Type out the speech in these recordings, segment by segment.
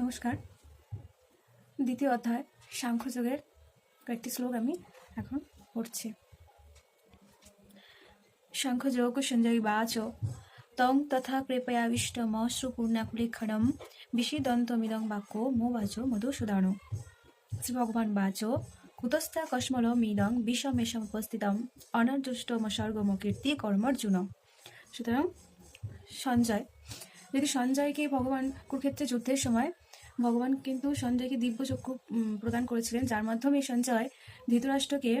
নমস্কার। দ্বিতীয় অধ্যায় সাংখ্যযোগের কয়েকটি শ্লোক আমি এখন পড়ছি। শঙ্খযোগ সঞ্জয় বাচ, তং তথা কৃপয়াবিষ্টমশ্রুপূর্ণাকুলেক্ষণম বিষিদন্তমিদং বাক্য মো বাচ মধুসূদন শ্রী ভগবান বাচ, কুতস্থা কশ্মল মিদং বিষমেশম উপস্থিতম অনর্জুষ্টমসর্গমকীর্তি কর্মর্জুন। সুতরাং সঞ্জয়, যদি সঞ্জয়কে ভগবান কুরুক্ষেত্রে যুদ্ধের সময় ভগবান কিন্তু সঞ্জয়কে দিব্য চক্ষু প্রদান করেছিলেন, যার মাধ্যমে সঞ্জয় ধৃতরাষ্ট্রকে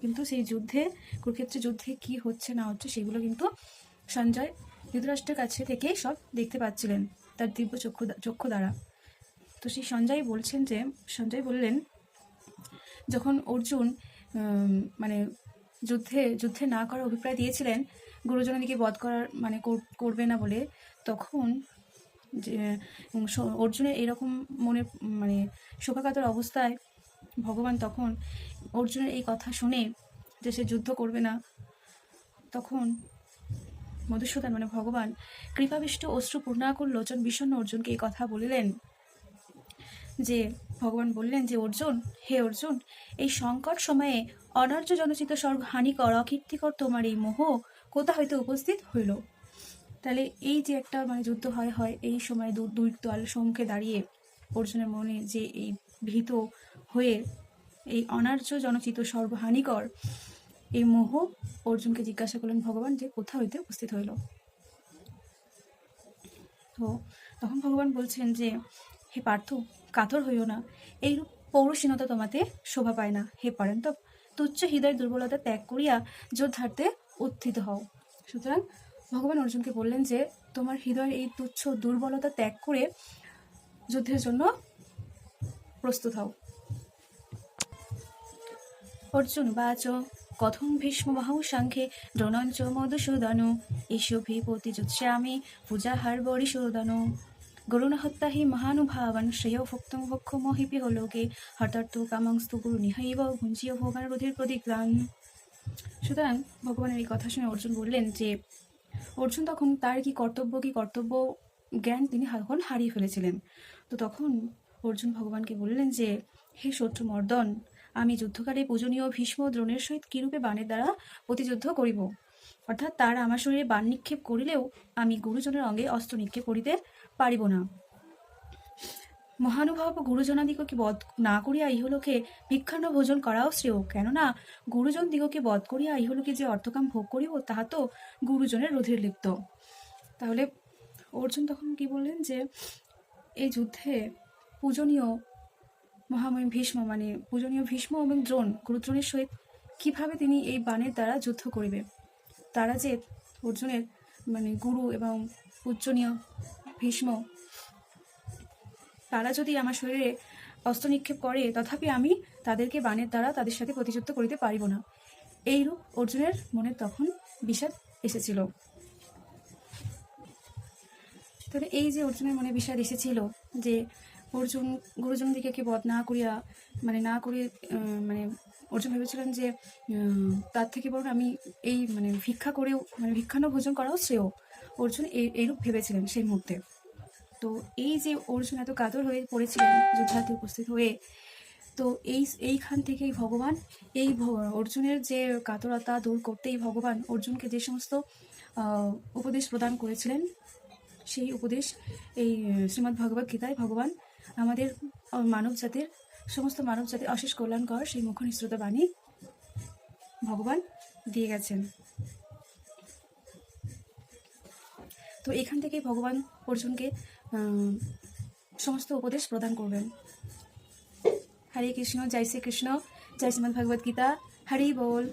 কিন্তু সেই যুদ্ধে, কুরুক্ষেত্রে যুদ্ধে কি হচ্ছে না হচ্ছে সেগুলো কিন্তু সঞ্জয় ধৃতরাষ্ট্রের কাছে থেকে সব দেখতে পাচ্ছিলেন তার দিব্য চক্ষু চক্ষু দ্বারা। তো সেই সঞ্জয় বলছেন যে, সঞ্জয় বললেন, যখন অর্জুন মানে যুদ্ধে যুদ্ধে না করার অভিপ্রায় দিয়েছিলেন গুরুজনদিকে বধ করার মানে করবে না বলে, তখন যে অর্জুনের এরকম মনে মানে শোকাকাতর অবস্থায় ভগবান তখন অর্জুনের এই কথা শুনে যে সে যুদ্ধ করবে না, তখন মধুসূদন মানে ভগবান কৃপাবিষ্ট অশ্রু পূর্ণাকুল লোচন বিষণ্ণ অর্জুনকে এই কথা বলিলেন, যে ভগবান বললেন যে, অর্জুন, হে অর্জুন, এই সংকট সময়ে অনার্য জনচিত স্বর্গ হানিকর অকীর্তিকর তোমার এই মোহ কোথা হইতে উপস্থিত হইল? তাহলে এই যে একটা মানে যুদ্ধ হয় হয় এই সময় দুই দল সম্মুখে দাঁড়িয়ে অর্জুনের মনে যে এই ভীত হয়ে এই অনার্য জনচিত সর্বহানিকর এই মোহ অর্জুনকে জিজ্ঞাসা করলেন, ভগবান, যে কোথা হইতে উপস্থিত হইল? তো তখন ভগবান বলছেন যে, হে পার্থ, কাতর হইও না। এইরূপ পৌরসীনতা তোমাতে শোভা পায় না। হে পারেন তো তুচ্ছ হৃদয় দুর্বলতা ত্যাগ করিয়া যোদ্ধার্থে উত্থিত হও। সুতরাং ভগবান অর্জুনকে বললেন যে, তোমার হৃদয়ের এই তুচ্ছ দুর্বলতা ত্যাগ করে যুদ্ধের জন্য প্রস্তুত হও। অর্জুন, বাচ কথম ভীষ্ম বাহু সাংখ্যে দ্রোণঞ্চ মধুসূদন এসভি প্রতিযুৎস্যামি পূজাহার বরিশোদন। গরুণ হত্যা হি মহানুভাবান শ্রেয় ভক্ত ভক্ষ মহিপি লোকে হঠার্থ কামাংস্তু গুরু নিহৈব, ভুঞ্জীয় ভোগান রোধের প্রতিগ্রাণ সুতরাং ভগবানের এই কথা শুনে অর্জুন বললেন যে অর্জুন তখন তার কি কর্তব্য কি কর্তব্য জ্ঞান তিনি তখন হারিয়ে ফেলেছিলেন। তো তখন অর্জুন ভগবানকে বললেন যে, হে শত্রু মর্দন, আমি যুদ্ধকারী পূজনীয় ভীষ্ম দ্রোণের সহিত কিরূপে বাণের দ্বারা প্রতিযুদ্ধ করিব? অর্থাৎ তার আমার শরীরে বাণ নিক্ষেপ করিলেও আমি গুরুজনের অঙ্গে অস্ত্র নিক্ষেপ করিতে পারিব না। মহানুভব গুরুজনাদিগকে বধ না করিয়া ইহলোকে ভিক্ষান্ন ভোজন করাও শ্রেয়। কেননা গুরুজন দিগকে বধ করিয়া ইহলোকে যে অর্থকাম ভোগ করিব, তাহা তো গুরুজনের রোধের লিপ্ত। তাহলে অর্জুন তখন কি বললেন যে, এই যুদ্ধে পূজনীয় মহামহিম ভীষ্ম মানে পূজনীয় ভীষ্ম এবং দ্রোণ, গুরুদ্রোণের সহিত কীভাবে তিনি এই বাণের দ্বারা যুদ্ধ করিবে? তারা যে অর্জুনের মানে গুরু এবং পূজনীয় ভীষ্ম তারা যদি আমার শরীরে অস্ত্র নিক্ষেপ করে, তথাপি আমি তাদেরকে বাণের দ্বারা তাদের সাথে প্রতিযুদ্ধ করিতে পারিব না। এইরূপ অর্জুনের মনে তখন বিষাদ এসেছিল। তবে এই যে অর্জুনের মনে বিষাদ এসেছিল যে অর্জুন গুরুজন দিকে কি বধ না করিয়া মানে না করে মানে অর্জুন ভেবেছিলেন যে তার থেকে বরং আমি এই মানে ভিক্ষা করেও মানে ভিক্ষান্ন ভোজন করাও শ্রেয়। অর্জুন এই- এইরূপ ভেবেছিলেন সেই মুহূর্তে। তো এই যে অর্জুন এত কাতর হয়ে পড়েছিলেন যুদ্ধার্থে উপস্থিত হয়ে, তো এই, এইখান থেকেই ভগবান, এই অর্জুনের যে কাতরতা দূর করতেই ভগবান অর্জুনকে যে সমস্ত উপদেশ প্রদান করেছিলেন, সেই উপদেশ এই শ্রীমদ্ ভগবত গীতায় ভগবান আমাদের মানব জাতির, সমস্ত মানব জাতির অশেষ কল্যাণ কল্যাণকর সেই মুখ নিঃসৃত বাণী ভগবান দিয়ে গেছেন। তো এখান থেকেই ভগবান অর্জুনকে সমস্ত উপদেশ প্রদান করবেন। হরে কৃষ্ণ, জয় শ্রী কৃষ্ণ জয় শ্রীমদ্ ভগবদ্গীতা গীতা, হরি বল।